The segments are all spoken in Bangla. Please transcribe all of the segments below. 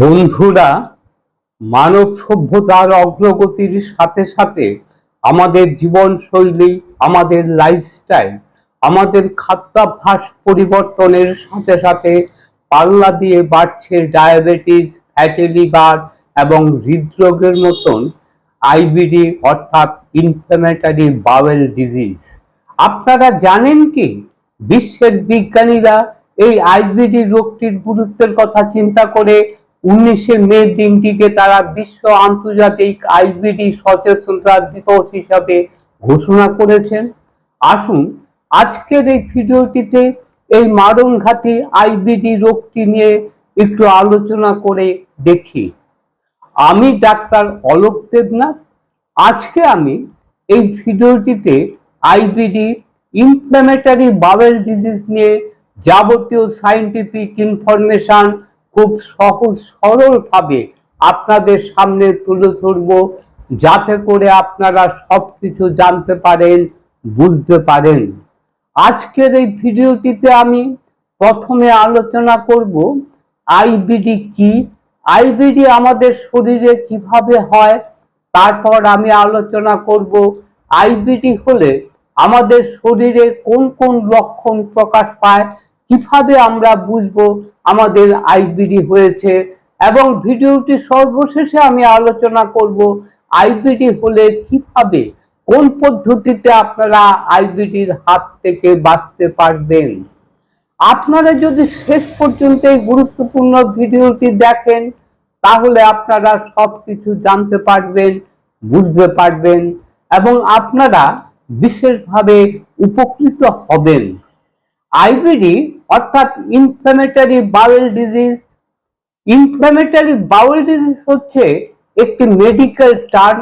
বন্ধুরা, মানব সভ্যতার অগ্রগতির সাথে সাথে আমাদের জীবনশৈলী, আমাদের লাইফস্টাইল আমাদের খাদ্যাভ্যাস পরিবর্তনের সাথে সাথে পাল্লা দিয়ে বাড়ছে ডায়াবেটিস ফ্যাটি লিভার এবং হৃদরোগের মতন আইবিডি অর্থাৎ ইনফ্লামেটারি বাওয়েল ডিজিজ আপনারা জানেন কি? বিশ্বের বিজ্ঞানীরা এই আইবিডি রোগটির গুরুত্বের কথা চিন্তা করে উনিশে মে দিনটিকে তারা বিশ্ব আন্তর্জাতিক আইবিডি সচেতনতা দিবস হিসাবে ঘোষণা করেছেন। আসুন, আজকের এই ভিডিওটিতে এই মারণঘাতী আইবিডি রোগটি নিয়ে একটু আলোচনা করে দেখি। আমি ডাক্তার অলোক দেবনাথ। আজকে আমি এই ভিডিওটিতে আইবিডি ইনফ্ল্যামেটারি বাবেল ডিজিজ নিয়ে যাবতীয় সায়েন্টিফিক ইনফরমেশন খুব সহজ সরলভাবে আপনাদের সামনে তুলে ধরব, যাতে করে আপনারা সবকিছু জানতে পারেন, বুঝতে পারেন। আজকের এই ভিডিওটিতে আমি প্রথমে আলোচনা করব, আইবিডি কি, আইবিডি আমাদের শরীরে কীভাবে হয়, তারপর আমি আলোচনা করব, আইবিডি হলে আমাদের শরীরে কোন কোন লক্ষণ প্রকাশ পায় কীভাবে আমরা বুঝব আমাদের আইবিডি হয়েছে? এবং ভিডিওটি সর্বশেষে আমি আলোচনা করব আইবিডি হলে কীভাবে, কোন পদ্ধতিতে আপনারা আইবিডির হাত থেকে বাঁচতে পারবেন? আপনারা যদি শেষ পর্যন্ত এই গুরুত্বপূর্ণ ভিডিওটি দেখেন, তাহলে আপনারা সব কিছু জানতে পারবেন, বুঝতে পারবেন এবং আপনারা বিশেষভাবে উপকৃত হবেন। আইবিডি অর্থাৎ inflammatory bowel disease inflammatory bowel disease হচ্ছে একটি মেডিকেল টার্ম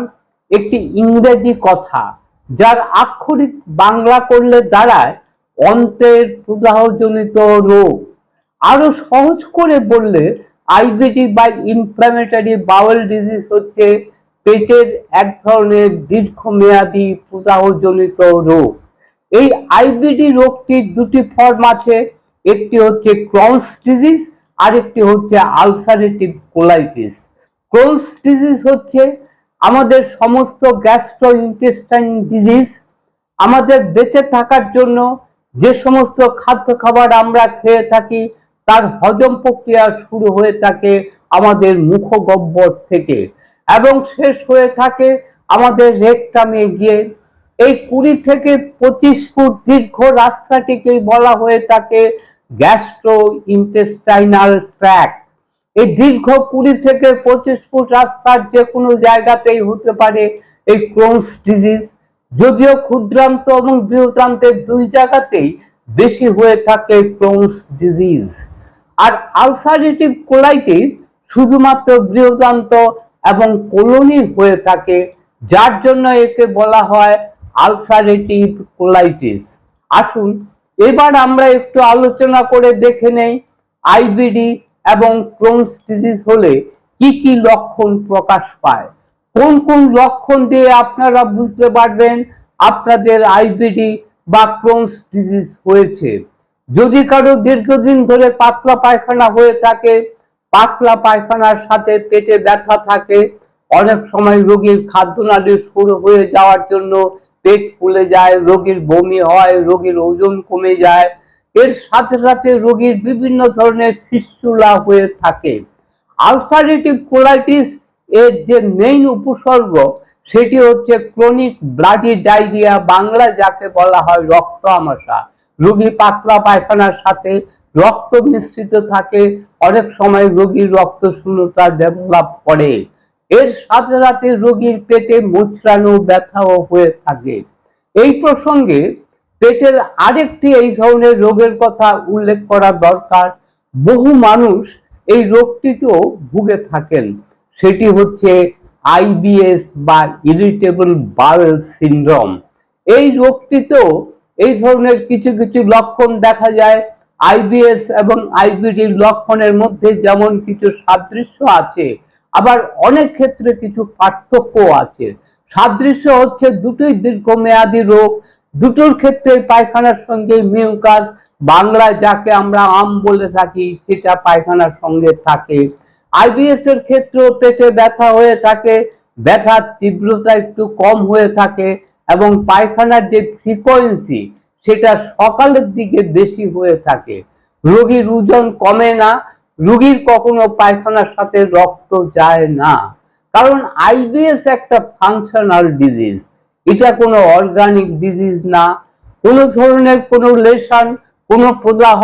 একটি ইংরেজি কথা, যার আক্ষরিক বাংলা করলে দাঁড়ায় অন্তের প্রদাহজনিত রোগ। আরও সহজ করে বললে আইবিডি বা ইনফ্ল্যামেটারি বাউল ডিজিজ হচ্ছে পেটের এক ধরনের দীর্ঘমেয়াদী প্রদাহজনিত রোগ। এই আইবিডি রোগটির দুটি ফর্ম আছে, একটি হচ্ছে ক্রনস ডিজিজ আর একটি হচ্ছে আলসারেটিভ কোলাইটিস ক্রনস ডিজিজ হচ্ছে আমাদের সমস্ত গ্যাস্ট্রো ইন্টেস্টাইন ডিজিজ আমাদের বেঁচে থাকার জন্য যে সমস্ত খাদ্য খাবার আমরা খেয়ে থাকি, তার হজম প্রক্রিয়া শুরু হয়ে থাকে আমাদের মুখগহ্বর থেকে এবং শেষ হয়ে থাকে আমাদের রেকটামে গিয়ে। এই কুড়ি থেকে পঁচিশ ফুট দীর্ঘ রাস্তাটিকেই বলা হয়ে থাকে গ্যাস্ট্রো ইন্টেস্টাইনাল ট্র্যাক এই দীর্ঘ কুড়ি থেকে পঁচিশ ফুট রাস্তার যে কোনো জায়গাতেই হতে পারে এই ক্রোনস ডিজিজ যদিও ক্ষুদ্রান্ত এবং বৃহদান্তের দুই জায়গাতেই বেশি হয়ে থাকে ক্রোনস ডিজিজ আর আলসারেটিভ কোলাইটিস শুধুমাত্র বৃহদান্ত এবং কোলনি হয়ে থাকে, যার জন্য একে বলা হয় আলসারেটিভ কোলাইটিস আসুন, এবার আমরা একটু আলোচনা করে দেখে নেই আইবিডি এবং ক্রোনস ডিজিজ হলে কি কি লক্ষণ প্রকাশ পায়। কোন কোন লক্ষণ দিয়ে আপনারা বুঝতে পারবেন আপনাদের আইবিডি বা ক্রোনস ডিজিজ হয়েছে। যদি কারও দীর্ঘদিন ধরে পাতলা পায়খানা হয়ে থাকে, পাতলা পায়খানার সাথে পেটে ব্যথা থাকে, অনেক সময় রোগীর খাদ্যনালী শুরু হয়ে যাওয়ার জন্য পেট ফুলে যায়, রোগীর বমি হয়, রোগীর ওজন কমে যায়। এর সাথে সাথে রোগীর বিভিন্ন ধরনের ফিস্টুলা হয়ে থাকে। আলসারেটিভ কোলাইটিস এর যে মেইন উপসর্গ, সেটি হচ্ছে ক্রনিক ব্লাডি ডায়রিয়া বাংলা যাকে বলা হয় রক্ত আমাশা। রোগী পাতলা পায়খানার সাথে রক্ত মিশ্রিত থাকে, অনেক সময় রোগীর রক্ত শূন্যতা ডেভেলপ করে। এর সাথে সাথে রোগীর পেটে মুচড়ানো ব্যথাও হয়ে থাকে। এই প্রসঙ্গে পেটের আরেকটি এই ধরনের রোগের কথা উল্লেখ করা দরকার। বহু মানুষ এই রোগটিতেও ভুগে থাকেন। সেটি হচ্ছে আইবিএস বা ইরিটেবল বাউল সিন্ড্রোম। এই রোগটিতেও এই ধরনের কিছু কিছু লক্ষণ দেখা যায়। আইবিএস এবং আইবিডির লক্ষণের মধ্যে যেমন কিছু সাদৃশ্য আছে আবার অনেক ক্ষেত্রে কিছু পার্থক্য আছে। সাদৃশ্য হচ্ছে দুটোই দীর্ঘমেয়াদী রোগ, দুটোর ক্ষেত্রে পায়খানার সঙ্গে মিউকাস বাংলায় যাকে আমরা আম বলে থাকি, সেটা পায়খানার সঙ্গে থাকে। আইবিএস এর ক্ষেত্রেও পেটে ব্যথা হয়ে থাকে, ব্যথার তীব্রতা একটু কম হয়ে থাকে এবং পায়খানার যে ফ্রিকোয়েন্সি সেটা সকালের দিকে বেশি হয়ে থাকে। রোগীর ওজন কমে না রোগীর কখনো পায়খানার সাথে রক্ত যায় না। কারণ আইবিএস একটা ফাংশনাল ডিজিজ এটা কোনো অর্গানিক ডিজিজ না। কোনো ধরনের কোনো লেশন, কোনো প্রদাহ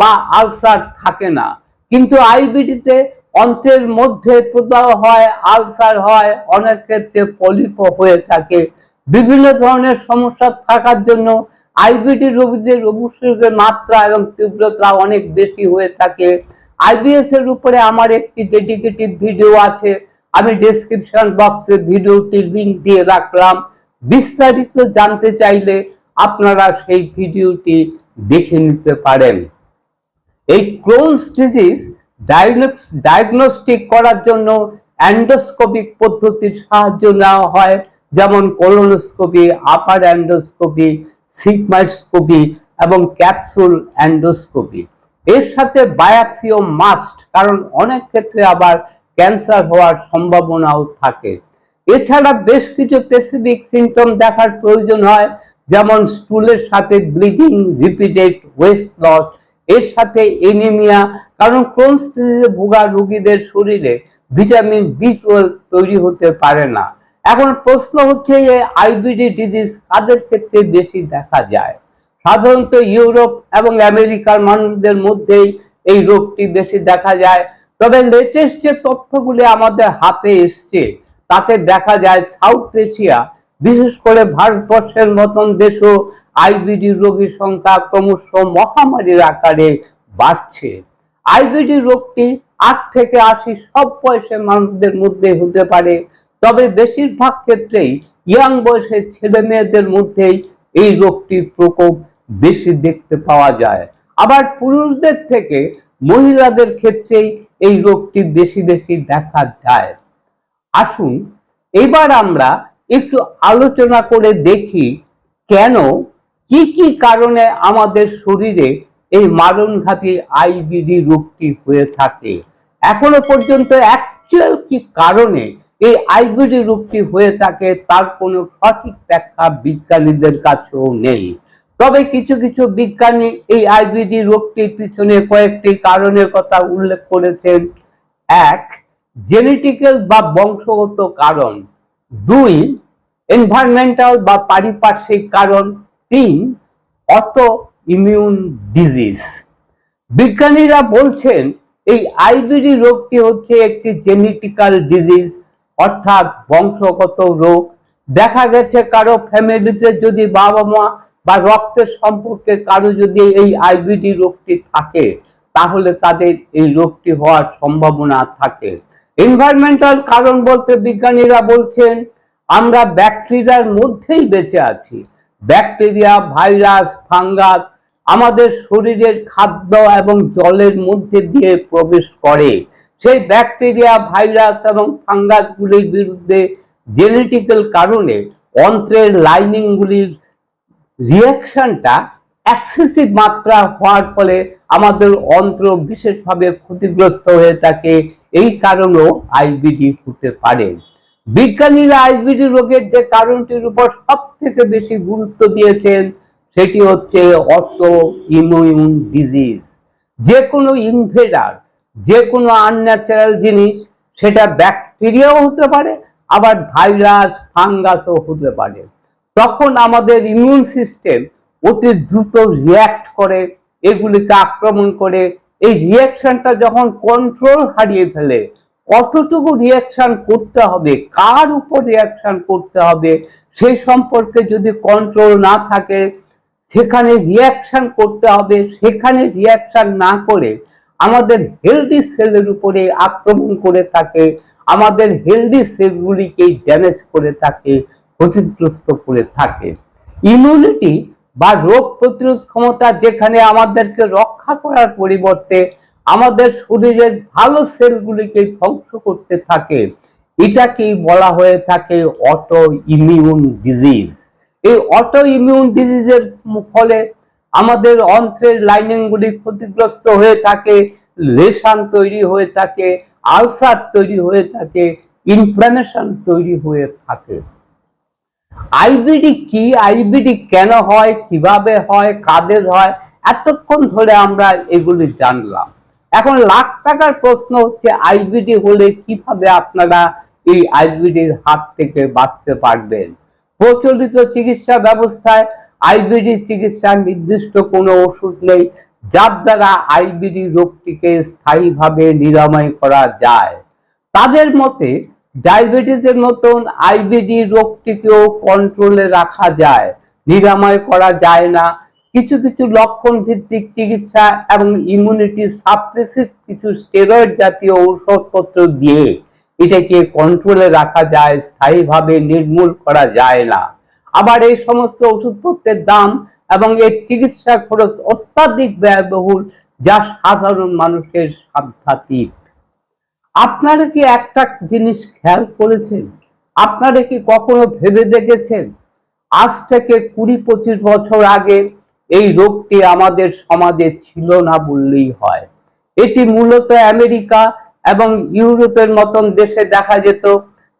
বা আলসার থাকে না। কিন্তু আইবিডিতে অন্ত্রের মধ্যে প্রদাহ হয়, আলসার হয়, অনেক ক্ষেত্রে পলিপ হয়ে থাকে। বিভিন্ন ধরনের সমস্যা থাকার জন্য আইবিডি রোগীদের অবশ্যই মাত্রা এবং তীব্রতা অনেক বেশি হয়ে থাকে। আইবিএস এর উপরে আমার একটি ডেডিকেটেড ভিডিও আছে। আমি ডেসক্রিপশন বক্সে ভিডিওটি লিংক দিয়ে রাখলাম। বিস্তারিত জানতে চাইলে আপনারা সেই ভিডিওটি দেখে নিতে পারেন। এই ক্রোনস ডিজিজ ডায়াগনস্টিক করার জন্য অ্যান্ডোস্কোপিক পদ্ধতির সাহায্য নেওয়া হয়। যেমন কোলোনোস্কোপি আপার অ্যান্ডোস্কোপি সিগমাইস্কোপি এবং ক্যাপসুল অ্যান্ডোস্কোপি এর সাথে বায়োপসিও মাস্ট কারণ অনেক ক্ষেত্রে আবার ক্যান্সার হওয়ার সম্ভাবনাও থাকে। এছাড়া বেশ কিছু স্পেসিফিক সিমটম দেখার প্রয়োজন হয়, যেমন স্টুলের সাথে ব্লিডিং রিপিটেড ওয়েস্ট লস এর সাথে এনিমিয়া কারণ ক্রোনস ডিজিজে ভোগা রোগীদের শরীরে ভিটামিন বি টুয়েলভ তৈরি হতে পারে না। এখন প্রশ্ন হচ্ছে যে আইবিডি ডিজিজ কাদের ক্ষেত্রে বেশি দেখা যায়? সাধারণত ইউরোপ এবং আমেরিকার মানুষদের মধ্যেই এই রোগটি বেশি দেখা যায়। তবে লেটেস্ট যে তথ্যগুলি আমাদের হাতে এসছে, তাতে দেখা যায় সাউথ এশিয়া বিশেষ করে ভারতবর্ষের মতন দেশও আইবিডি রোগীর সংখ্যা ক্রমশ মহামারীর আকারে বাড়ছে। আইবিডি রোগটি আট থেকে আশি সব বয়সের মানুষদের মধ্যে হতে পারে, তবে বেশিরভাগ ক্ষেত্রেই ইয়াং বয়সের ছেলে মেয়েদের মধ্যেই এই রোগটির প্রকোপ বেশি দেখতে পাওয়া যায়। আবার পুরুষদের থেকে মহিলাদের ক্ষেত্রেই এই রোগটি বেশি বেশি দেখা যায়। আসুন, এবার আমরা একটু আলোচনা করে দেখি কেন, কি কি কারণে আমাদের শরীরে এই মারণঘাতী আইবিডি রোগটি হয়ে থাকে। এখনও পর্যন্ত অ্যাকচুয়াল কি কারণে এই আইবিডি রোগটি হয়ে থাকে তার কোনো সঠিক ব্যাখ্যা বিজ্ঞানীদের কাছেও নেই। তবে কিছু কিছু বিজ্ঞানী এই আইবিডি রোগটির পিছনে কয়েকটি কারণের কথা উল্লেখ করেছেন। এক, জেনেটিক্যাল বা বংশগত কারণ। দুই, এনভায়রনমেন্টাল বা পারিপার্শ্বিক কারণ। তিন অটো ইমিউন ডিজিজ। বিজ্ঞানীরা বলছেন, এই আইবিডি রোগটি হচ্ছে একটি জেনেটিক্যাল ডিজিজ, অর্থাৎ বংশগত রোগ। দেখা গেছে কারও ফ্যামিলিতে যদি বাবা মা বা রক্তের সম্পর্কে কারও যদি এই আইবিডি রোগটি থাকে, তাহলে তাদের এই রোগটি হওয়ার সম্ভাবনা থাকে। এনভায়রনমেন্টাল কারণ বলতে বিজ্ঞানীরা বলছেন, আমরা ব্যাকটেরিয়ার মধ্যেই বেঁচে আছি। ব্যাকটেরিয়া ভাইরাস ফাঙ্গাস আমাদের শরীরের খাদ্য এবং জলের মধ্যে দিয়ে প্রবেশ করে। সেই ব্যাকটেরিয়া ভাইরাস এবং ফাঙ্গাসগুলির বিরুদ্ধে জেনেটিক্যাল কারণে অন্ত্রের লাইনিংগুলির রিয়াকশনটা এক্সেসিভ মাত্রা হওয়ার ফলে আমাদের অন্ত্র বিশেষভাবে ক্ষতিগ্রস্ত হয়ে থাকে। এই কারণেও আইবিডি হতে পারে। বিজ্ঞানীরা আইবিডি রোগের যে কারণটির উপর সব থেকে বেশি গুরুত্ব দিয়েছেন, সেটি হচ্ছে অটো ইমিউন ডিজিজ যে কোনো ইনভেডার যে কোনো আনন্যাচারাল জিনিস, সেটা ব্যাকটেরিয়াও হতে পারে, আবার ভাইরাস ফাঙ্গাসও হতে পারে। তখন আমাদের ইমিউন সিস্টেম অতি দ্রুত রিয়াক্ট করে, এগুলিকে আক্রমণ করে। এই রিয়াকশনটা যখন কন্ট্রোল হারিয়ে ফেলে, কতটুকু রিয়াকশন করতে হবে, কার উপর রিয়াকশন করতে হবে সেই সম্পর্কে যদি কন্ট্রোল না থাকে, সেখানে রিয়াকশন করতে হবে, সেখানে রিয়াকশন না করে আমাদের হেলদি সেলের উপরে আক্রমণ করে থাকে, আমাদের হেলদি সেলগুলিকে ড্যামেজ করে থাকে। ক্ষতিগ্রস্ত করে থাকে। ইমিউনিটি বা রোগ প্রতিরোধ ক্ষমতা যেখানে আমাদেরকে রক্ষা করার পরিবর্তে আমাদের শরীরের ভালো সেলগুলিকে ধ্বংস করতে থাকে। এটাকেই বলা হয়ে থাকে অটো ইমিউন ডিজিজ এই অটো ইমিউন ডিজিজের ফলে আমাদের অন্ত্রের লাইনিংগুলি ক্ষতিগ্রস্ত হয়ে থাকে লেশান তৈরি হয়ে থাকে, আলসার তৈরি হয়ে থাকে ইনফ্লামেশন তৈরি হয়ে থাকে। আইবিডি কি? আইবিডি কেন হয়? কীভাবে হয়? কাদের হয়? এতক্ষণ ধরে আমরা এগুলি জানলাম। এখন লাখ টাকার প্রশ্ন হচ্ছে আইবিডি হলে কীভাবে আপনারা এই আইবিডির হাত থেকে বাঁচতে পারবেন? প্রচলিত চিকিৎসা ব্যবস্থায় আইবিডি চিকিৎসার নির্দিষ্ট কোনো ওষুধ নেই, যার দ্বারা আইবিডি রোগটিকে স্থায়ীভাবে নিরাময় করা যায়। তাদের মতে ডায়াবেটিসের মতন আইবিডি রোগটিকেও কন্ট্রোলে রাখা যায়, নিরাময় করা যায় না। কিছু কিছু লক্ষণ ভিত্তিক চিকিৎসা এবং ইমিউনিটি সাপ্রেসিভ কিছু স্টেরয়েড জাতীয় ঔষধপত্র দিয়ে এটাকে কন্ট্রোলে রাখা যায়, স্থায়ীভাবে নির্মূল করা যায় না। আবার এই সমস্ত ওষুধপত্রের দাম এবং এর চিকিৎসা খরচ অত্যাধিক ব্যয়বহুল, যা সাধারণ মানুষের সাধ্যাতীত। আপনারা কি একটা জিনিস খেয়াল করেছেন? আপনারা কি কখনো ভেবে দেখেছেন? আজ থেকে কুড়ি পঁচিশ বছর আগে এই রোগটি আমাদের সমাজে ছিল না বললেই হয়। এটি মূলত আমেরিকা এবং ইউরোপের মতন দেশে দেখা যেত।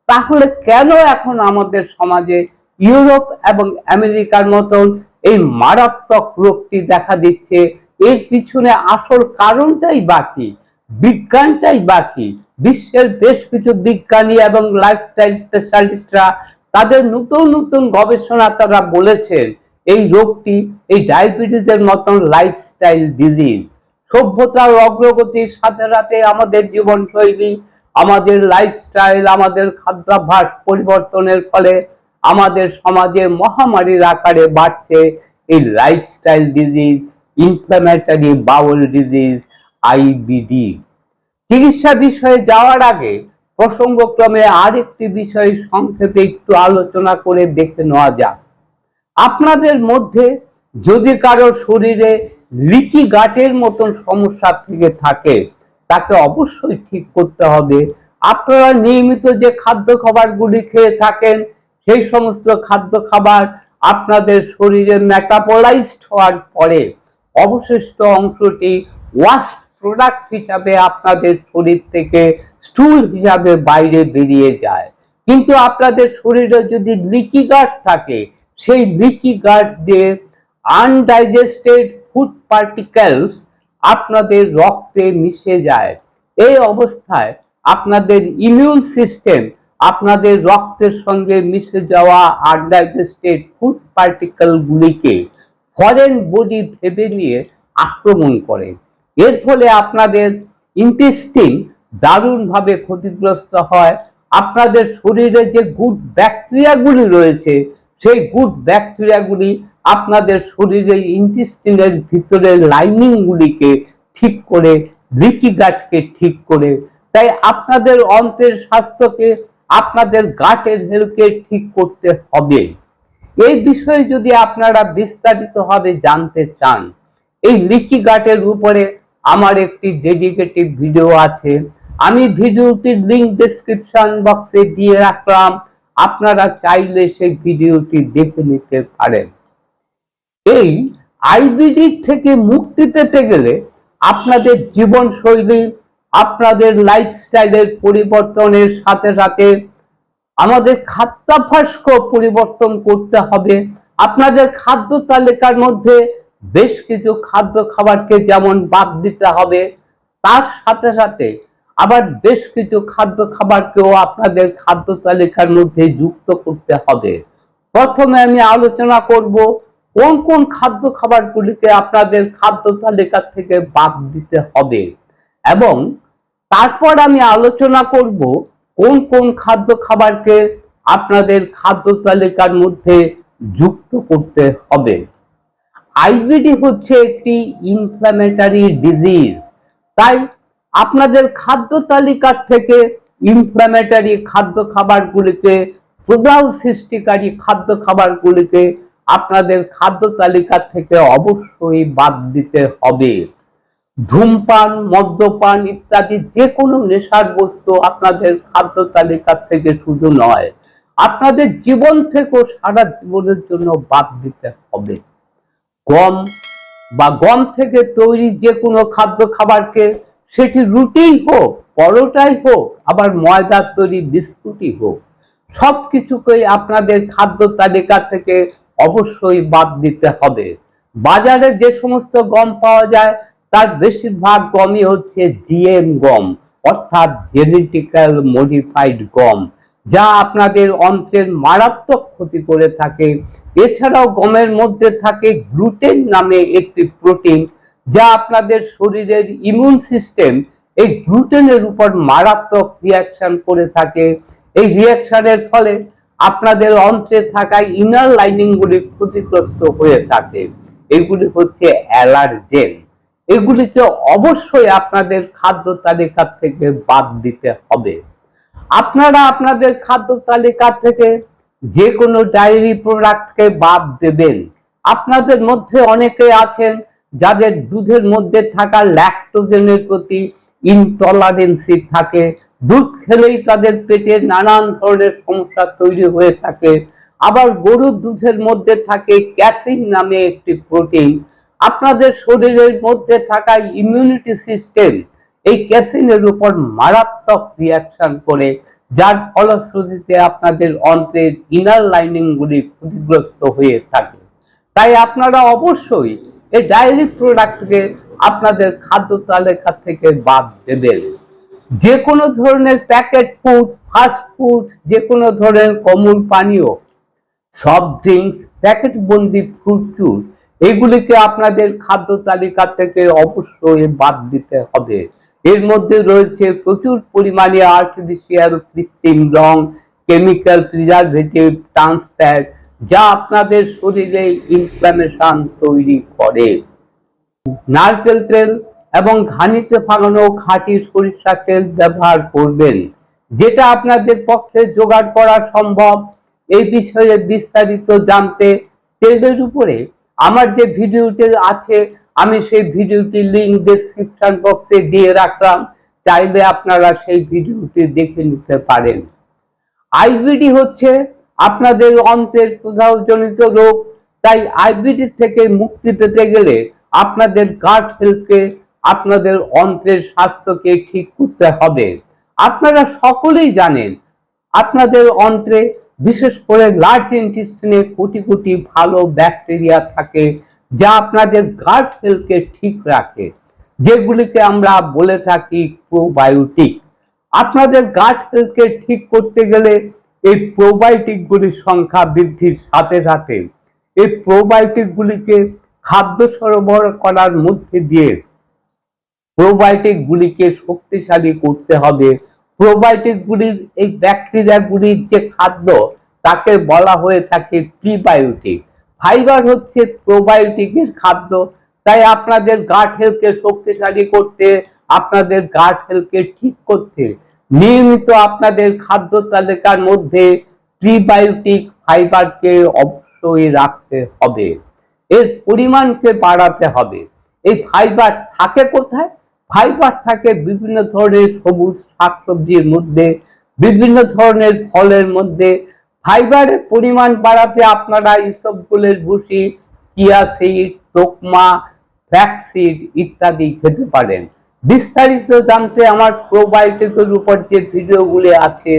তাহলে কেন এখন আমাদের সমাজে ইউরোপ এবং আমেরিকার মতন এই মারাত্মক রোগটি দেখা দিচ্ছে? এর পিছনে আসল কারণটাই বাকি বিজ্ঞানটাই বাকি বিশ্বের বেশ কিছু বিজ্ঞানী এবং লাইফস্টাইল স্পেশালিস্টরা তাদের নতুন নতুন গবেষণা তারা বলেছেন, এই রোগটি এই ডায়াবেটিসের মতন লাইফস্টাইল ডিজিজ সভ্যতার অগ্রগতির সাথে সাথে আমাদের জীবনশৈলী, আমাদের লাইফস্টাইল আমাদের খাদ্যাভ্যাস পরিবর্তনের ফলে আমাদের সমাজে মহামারীর আকারে বাড়ছে এই lifestyle disease inflammatory bowel disease IBD চিকিৎসা বিষয়ে যাওয়ার আগে প্রসঙ্গক্রমে আরেকটি বিষয় সংক্ষেপে একটু আলোচনা করে দেখে নেওয়া যাক। আপনাদের মধ্যে যদি কারও শরীরে লিচি গাটের মতন সমস্যা থেকে থাকে, তাকে অবশ্যই ঠিক করতে হবে। আপনারা নিয়মিত যে খাদ্য খাবারগুলি খেয়ে থাকেন, সেই সমস্ত খাদ্য খাবার আপনাদের শরীরে মেটাবোলাইজড হওয়ার পরে অবশিষ্ট অংশটি ওয়াস্ট প্রোডাক্ট হিসাবে আপনাদের শরীর থেকে স্টুল হিসাবে বাইরে বেরিয়ে যায়। কিন্তু আপনাদের শরীরে যদি লিকি গার্ড থাকে, সেই লিকি গার্ড দিয়ে আনডাইজেস্টেড ফুড পার্টিকেলস আপনাদের রক্তে মিশে যায়। এই অবস্থায় আপনাদের ইমিউন সিস্টেম আপনাদের রক্তের সঙ্গে মিশে যাওয়া আনডাইজেস্টেড ফুড পার্টিকেল গুলিকে ফরেন বডি ভেবে নিয়ে আক্রমণ করে। এর ফলে আপনাদের ইন্টেস্টিন দারুণভাবে ক্ষতিগ্রস্ত হয়। আপনাদের শরীরে যে গুড ব্যাকটেরিয়াগুলি রয়েছে, সেই গুড ব্যাকটেরিয়াগুলি আপনাদের শরীরের ইন্টেস্টিনের ভিতরে লাইনিংগুলিকে ঠিক করে লিকি গাটকে ঠিক করে। তাই আপনাদের অন্তের স্বাস্থ্যকে, আপনাদের গাটের হেলথকে ঠিক করতে হবে। এই বিষয়ে যদি আপনারা বিস্তারিতভাবে জানতে চান, এই লিকি গাটের উপরে আমার একটি ডেডিকেটিভ ভিডিও আছে। আমি ভিডিওটির লিংক ডেসক্রিপশন বক্সে দিয়ে রাখলাম। আপনারা চাইলে সেই ভিডিওটি দেখে নিতে পারেন। এই আইবিডি থেকে মুক্তি পেতে গেলে আপনাদের জীবনশৈলী, আপনাদের লাইফস্টাইলের পরিবর্তনের সাথে সাথে আমাদের খাদ্যাভ্যাসকে পরিবর্তন করতে হবে। আপনাদের খাদ্য তালিকার মধ্যে বেশ কিছু খাদ্য খাবারকে যেমন বাদ দিতে হবে, তার সাথে সাথে আবার বেশ কিছু খাদ্য খাবারকেও আপনাদের খাদ্য তালিকার মধ্যে যুক্ত করতে হবে। প্রথমে আমি আলোচনা করব কোন কোন খাদ্য খাবারগুলিকে আপনাদের খাদ্য তালিকা থেকে বাদ দিতে হবে এবং তারপর আমি আলোচনা করব কোন কোন খাদ্য খাবারকে আপনাদের খাদ্য তালিকার মধ্যে যুক্ত করতে হবে। আইবিডি হচ্ছে একটি ইনফ্লামেটারি ডিজিজ তাই আপনাদের খাদ্য তালিকার থেকে ইনফ্লামেটারি খাদ্য খাবারগুলিকে প্রদাহ সৃষ্টিকারী খাদ্য খাবারগুলিকে আপনাদের খাদ্য তালিকা থেকে অবশ্যই বাদ দিতে হবে। ধূমপান, মদ্যপান ইত্যাদি যে কোনো নেশার বস্তু আপনাদের খাদ্য তালিকা থেকে শুধু নয়, আপনাদের জীবন থেকেও সারা জীবনের জন্য বাদ দিতে হবে। গম বা গম থেকে তৈরি যে কোনো খাদ্য খাবারকে সেটি রুটিই হোক, পরোটাই হোক, আবার ময়দার তৈরি বিস্কুটই হোক সব কিছুকেই আপনাদের খাদ্য তালিকা থেকে অবশ্যই বাদ দিতে হবে। বাজারে যে সমস্ত গম পাওয়া যায়, তার বেশিরভাগ গমই হচ্ছে জিএম গম, অর্থাৎ জেনেটিক্যাল মডিফাইড গম। যা আপনাদের অন্ত্রের মারাত্মক ক্ষতি করে থাকে। এছাড়াও গমের মধ্যে থাকে গ্লুটেন নামে একটি প্রোটিন যা আপনাদের শরীরের ইমিউন সিস্টেম এই গ্লুটেনের উপর মারাত্মক রিয়াকশন করে থাকে। এই রিয়াকশনের ফলে আপনাদের অন্ত্রে থাকা ইনার লাইনিং গুলি ক্ষতিগ্রস্ত হয়ে থাকে। এগুলি হচ্ছে অ্যালার্জেন। এগুলিকে অবশ্যই আপনাদের খাদ্য তালিকা থেকে বাদ দিতে হবে। আপনারা আপনাদের খাদ্য তালিকা থেকে যে কোনো ডায়েরি প্রোডাক্টকে বাদ দেবেন। আপনাদের মধ্যে অনেকে আছেন যাদের দুধের মধ্যে থাকা ল্যাকটোজেনের প্রতি ইনটলারেন্সি থাকে। দুধ খেলেই তাদের পেটে নানান ধরনের সমস্যা তৈরি হয়ে থাকে। আবার গরুর দুধের মধ্যে থাকে ক্যাসিন নামে একটি প্রোটিন আপনাদের শরীরের মধ্যে থাকা ইমিউনিটি সিস্টেম এই ক্যাসিনের উপর মারাত্মক রিয়াকশন করে, যার ফলশ্রুতিতে আপনাদের অন্ত্রের ইনার লাইনিং গুলি ক্ষতিগ্রস্ত হয়ে থাকে। তাই আপনারা অবশ্যই এই ডায়েরি প্রোডাক্টকে আপনাদের খাদ্য তালিকা থেকে বাদ দেবেন। যে কোনো ধরনের প্যাকেট ফুড ফাস্ট ফুড যে কোনো ধরনের কমল পানীয় সফট ড্রিঙ্কস প্যাকেট বন্দি ফ্রুট এগুলিকে আপনাদের খাদ্য তালিকা থেকে অবশ্যই বাদ দিতে হবে। এর মধ্যে রয়েছে প্রচুর পরিমাণে আর্টিফিশিয়াল কৃত্রিম রং কেমিক্যাল প্রিজারভেটিভ ট্রান্সফ্যাট যা আপনাদের শরীরে ইনফ্লামেশন তৈরি করে। নারকেল তেল এবং ঘানিতে ফালানো খাঁটি সরিষা তেল ব্যবহার করবেন, যেটা আপনাদের পক্ষে জোগাড় করা সম্ভব। এই বিষয়ে বিস্তারিত জানতে তেলের উপরে আমার যে ভিডিওটি আছে আমি সেই ভিডিওটি লিঙ্ক ডেসক্রিপশন বক্সে দিয়ে রাখলাম, চাইলে আপনারা সেই ভিডিওটি দেখে নিতে পারেন। আইবিডি হচ্ছে আপনাদের অন্ত্রের প্রদাহজনিত রোগ, তাই আইবিডি থেকে মুক্তি পেতে গেলে আপনাদের গাট হেলথকে আপনাদের অন্ত্রের স্বাস্থ্যকে ঠিক করতে হবে। আপনারা সকলেই জানেন, আপনাদের অন্ত্রে বিশেষ করে লার্জ ইন্টেস্টিনে কোটি কোটি ভালো ব্যাকটেরিয়া থাকে যা আপনাদের গাট হেলথকে ঠিক রাখে, যেগুলিকে আমরা বলে থাকি প্রোবায়োটিক আপনাদের গাট হেলথকে ঠিক করতে গেলে এই প্রোবায়োটিক গুলির সংখ্যা বৃদ্ধির সাথে সাথে এই প্রোবায়োটিকগুলিকে খাদ্য সরবরাহ করার মধ্যে দিয়ে প্রোবায়োটিক গুলিকে শক্তিশালী করতে হবে। প্রোবায়োটিক গুলির এই ব্যাকটেরিয়া গুলির যে খাদ্য, তাকে বলা হয়ে থাকে প্রিবায়োটিক ফাইবার হচ্ছে প্রোবায়োটিকের খাদ্য। তাই আপনাদের গাট হেলথকে শক্তিশালী করতে, আপনাদের গাট হেলথকে ঠিক করতে, নিয়মিত আপনাদের খাদ্য তালিকার মধ্যে প্রিবায়োটিক ফাইবারকে অবশ্যই রাখতে হবে। এর পরিমাণকে বাড়াতে হবে। এই ফাইবার থাকে কোথায়? ফাইবার থাকে বিভিন্ন ধরনের সবুজ শাকসবজির মধ্যে, বিভিন্ন ধরনের ফলের মধ্যে ফাইবারের পরিমাণ বাড়াতে আপনারা ইসবগুলের ভুসি, চিয়া সিড তোকমা ফ্ল্যাক্সিড ইত্যাদি খেতে পারেন। বিস্তারিত জানতে আমার প্রোবায়োটিকের উপর যে ভিডিওগুলি আছে,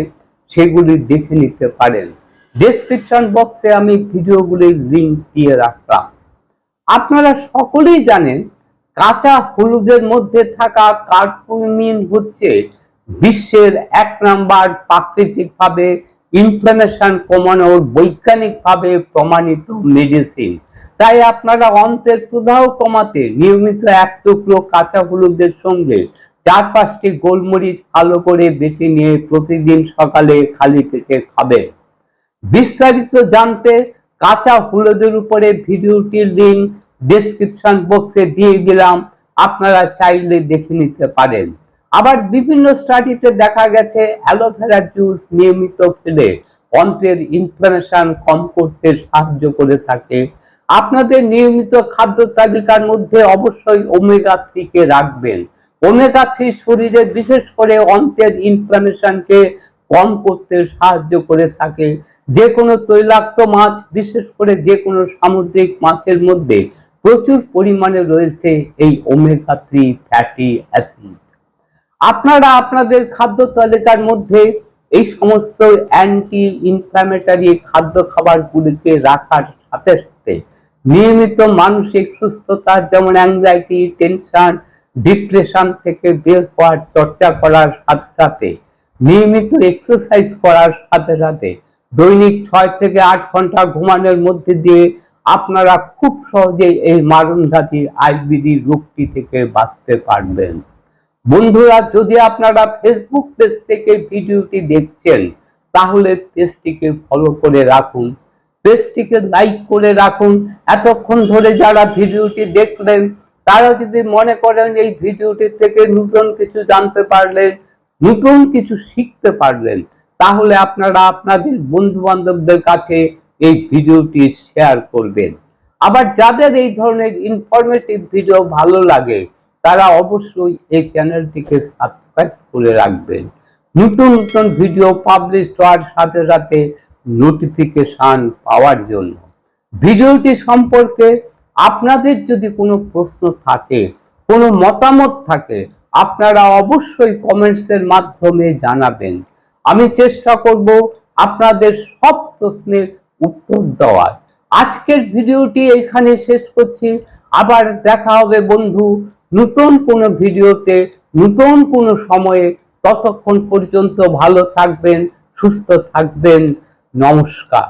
সেগুলি দেখে নিতে পারেন। ডেসক্রিপশন বক্সে আমি ভিডিওগুলির লিঙ্ক দিয়ে রাখলাম। আপনারা সকলেই জানেন, কাঁচা হলুদের মধ্যে থাকা কার্কুমিন হচ্ছে বিশ্বের এক নাম্বার প্রাকৃতিকভাবে ইনফ্লামেশন কমানোর বৈজ্ঞানিকভাবে প্রমাণিত মেডিসিন তাই আপনারা অন্তের প্রদাহ কমাতে নিয়মিত এক টুকরো কাঁচা হলুদের সঙ্গে চার পাঁচটি গোলমরিচ ভালো করে বেটে নিয়ে প্রতিদিন সকালে খালি পেটে খাবে বিস্তারিত জানতে কাঁচা হলুদের উপরে ভিডিওটির লিঙ্ক ডেসক্রিপশন বক্সে দিয়ে দিলাম, আপনারা চাইলে দেখে নিতে পারেন। আবার বিভিন্ন স্টাডিতে দেখা গেছে অ্যালোভেরা জুস নিয়মিত খেলে অন্ত্রের ইনফ্লামেশন কম করতে সাহায্য করে থাকে। আপনাদের নিয়মিত খাদ্য তালিকার মধ্যে অবশ্যই ওমেগা থ্রি কে রাখবেন। ওমেগা থ্রি শরীরে বিশেষ করে অন্ত্রের ইনফ্লামেশনকে কম করতে সাহায্য করে থাকে। যে কোনো তৈলাক্ত মাছ, বিশেষ করে যে কোনো সামুদ্রিক মাছের মধ্যে প্রচুর পরিমাণে রয়েছে এই ওমেগা থ্রি ফ্যাটি অ্যাসিড আপনারা আপনাদের খাদ্য তালিকার মধ্যে এই সমস্ত অ্যান্টি ইনফ্ল্যামেটারি খাদ্য খাবারগুলিকে রাখার সাথে সাথে নিয়মিত মানসিক সুস্থতার যেমন অ্যাংজাইটি টেনশন ডিপ্রেশন থেকে বের হওয়ার চর্চা করার সাথে সাথে নিয়মিত এক্সারসাইজ করার সাথে সাথে দৈনিক ছয় থেকে আট ঘণ্টা ঘুমানোর মধ্যে দিয়ে আপনারা খুব সহজেই এই মারণঘাতী আইবিডি রোগটি থেকে বাঁচতে পারবেন। বন্ধুরা, যদি আপনারা ফেসবুক পেজ থেকে ভিডিওটি দেখছেন, তাহলে পেজটিকে ফলো করে রাখুন। পেজটিকে লাইক করে রাখুন। এতক্ষণ ধরে যারা ভিডিওটি দেখলেন, তারা যদি মনে করেন এই ভিডিওটি থেকে নতুন কিছু জানতে পারলেন, নতুন কিছু শিখতে পারলেন, তাহলে আপনারা আপনাদের বন্ধু বান্ধবদের কাছে এই ভিডিওটি শেয়ার করবেন। আবার যাদের এই ধরনের ইনফরমেটিভ ভিডিও ভালো লাগে তারা অবশ্যই এই চ্যানেলটিকে সাবস্ক্রাইব করে রাখবেন। নতুন নতুন ভিডিও পাবলিশ হওয়ার সাথে সাথে নোটিফিকেশন পাওয়ার জন্য। ভিডিওটি সম্পর্কে আপনাদের যদি কোনো প্রশ্ন থাকে, কোনো মতামত থাকে, আপনারা অবশ্যই কমেন্টসের মাধ্যমে জানাবেন। আমি চেষ্টা করব আপনাদের সব প্রশ্নের উত্তর দেওয়ার। আজকের ভিডিওটি এখানে শেষ করছি। আবার দেখা হবে বন্ধু নতুন কোনো ভিডিওতে নতুন কোনো সময়ে ততক্ষণ পর্যন্ত ভালো থাকবেন সুস্থ থাকবেন। নমস্কার।